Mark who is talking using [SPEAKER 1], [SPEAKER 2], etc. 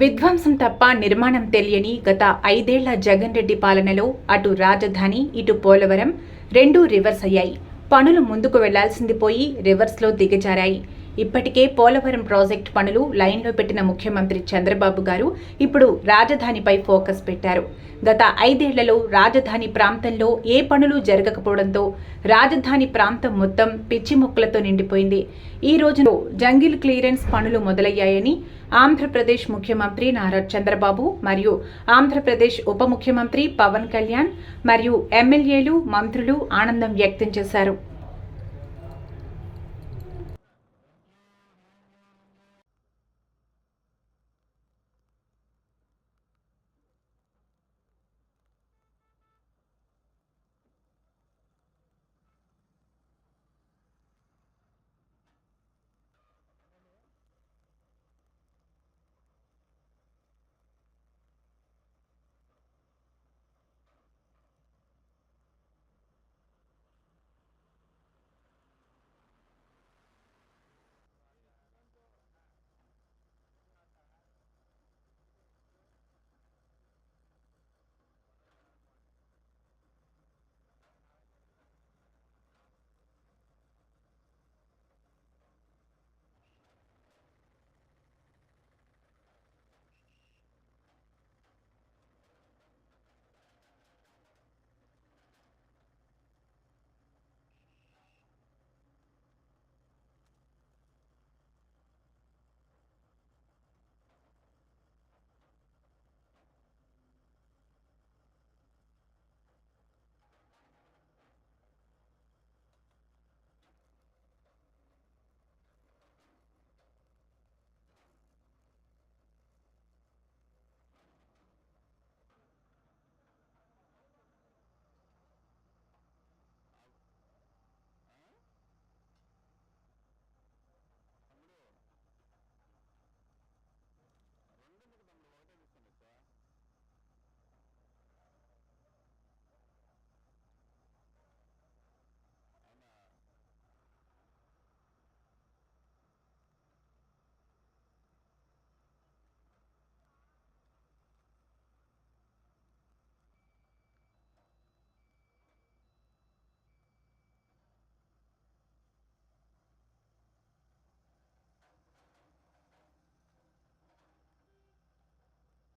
[SPEAKER 1] విధ్వంసం తప్ప నిర్మాణం తెలియని గత ఐదేళ్ళ జగన్ రెడ్డి పాలనలో అటు రాజధాని ఇటు పోలవరం రెండూ రివర్స్ అయ్యాయి. పనులు ముందుకు వెళ్ళాల్సింది పోయి రివర్స్లో దిగజారాయి. ఇప్పటికే పోలవరం ప్రాజెక్ట్ పనులు లైన్లో పెట్టిన ముఖ్యమంత్రి చంద్రబాబు గారు ఇప్పుడు రాజధానిపై ఫోకస్ పెట్టారు. గత ఐదేళ్ళలో రాజధాని ప్రాంతంలో ఏ పనులు జరగకపోవడంతో రాజధాని ప్రాంతం మొత్తం పిచ్చి మొక్కలతో నిండిపోయింది. ఈ రోజులో జంగిల్ క్లియరెన్స్ పనులు మొదలయ్యాయని ఆంధ్రప్రదేశ్ ముఖ్యమంత్రి నారా చంద్రబాబు మరియు ఆంధ్రప్రదేశ్ ఉప ముఖ్యమంత్రి పవన్ కళ్యాణ్ మరియు ఎమ్మెల్యేలు మంత్రులు ఆనందం వ్యక్తం చేశారు.